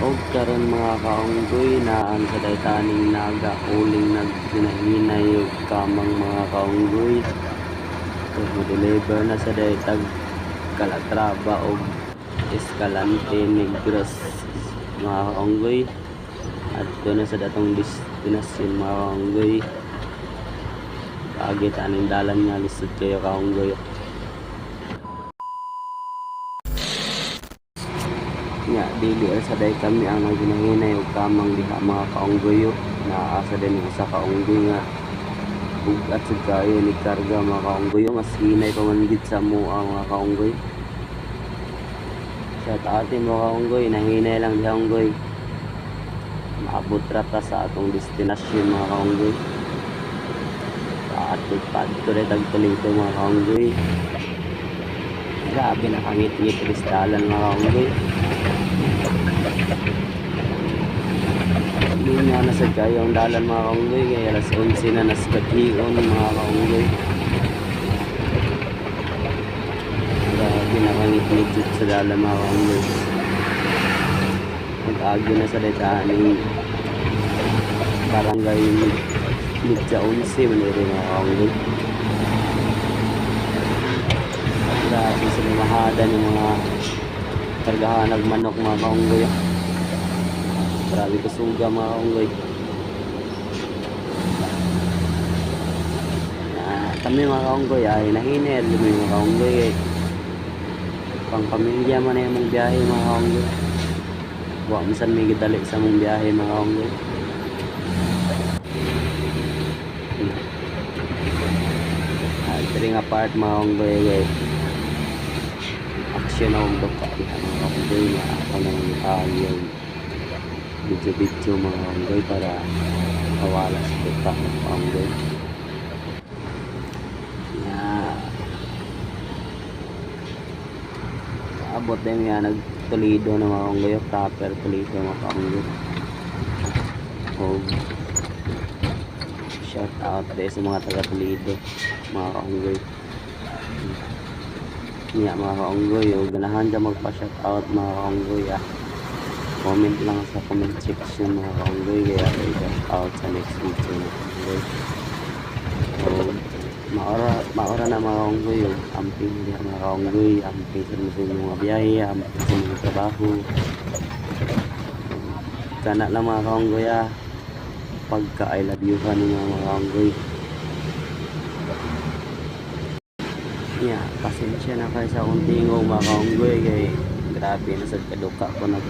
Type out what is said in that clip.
Og karon mga kaunggoy na ang sa daytaning naga uling nagpinahinay og kamang mga kaunggoy. So deliver na sa daytag Calatrava og Escalante Negros mga kaunggoy. At doon na sa datong destinasyon mga kaunggoy. Agit aning dalan nga lisod kayo kaunggoy. Nga dili sa day kami ang naginahinay og kamang diha mga kaunggoyo. Na asa din yung isa kaunggoy nga. Bugat sa kayo ni karga mga kaunggoyo mas hinay pa man sa mo ang mga kaunggoy. Sa taati mga kaunggoy nahinay lang diha kaunggoy maabot ra sa atong destinasyon mga kaunggoy. Paatod paatod rin tagpalito mga kaunggoy. Grabe nakangit-ngit kristalan mga kaunggoy Hindi nga nasa kaya ang dalan mga kaunggoy kaya alas 11 na nas katiyon mga kaunggoy. Grabe nakangit-ngit dito sa dalan mga kaunggoy. Nag-agyo na sa detaning barangay Midja 11 maniri mga kaunggoy. Grabe sa lumahada ng mga kargahan ng manok mga kaunggoy. Grabe kasuga mga kaunggoy Ah, kami mga kaunggoy ay nahinir lumi mga kaunggoy eh. pang pamilya man na yung mong biyahe mga kaunggoy wa misan may gidali sa mong biyahe mga kaunggoy Ah, ito rin nga part mga kaunggoy eh. aksyon akong duka diha mga kaunggoy na ako nang itahal video-video mga kaunggoy para mawala sa duka mga kaunggoy na abot din nga nagtulido na mga kaunggoy proper tulido mga kaunggoy og shout out din sa mga taga tulido mga kaunggoy niya mga kaunggoy o ganahan ka magpa shout out mga kaunggoy ah comment lang sa comment section mga kaunggoy kaya ay shout out sa next video mga kaunggoy so maora na mga kaunggoy o amping di mga kaunggoy amping sa mga biyahe amping sa mga trabaho. Kana lang mga kaunggoy ah pagka I love you ka ng mga kaunggoy Yeah, pasensya na kayo sa akong tingog mga kaunggoy kay grabe na sa kaduka ko nag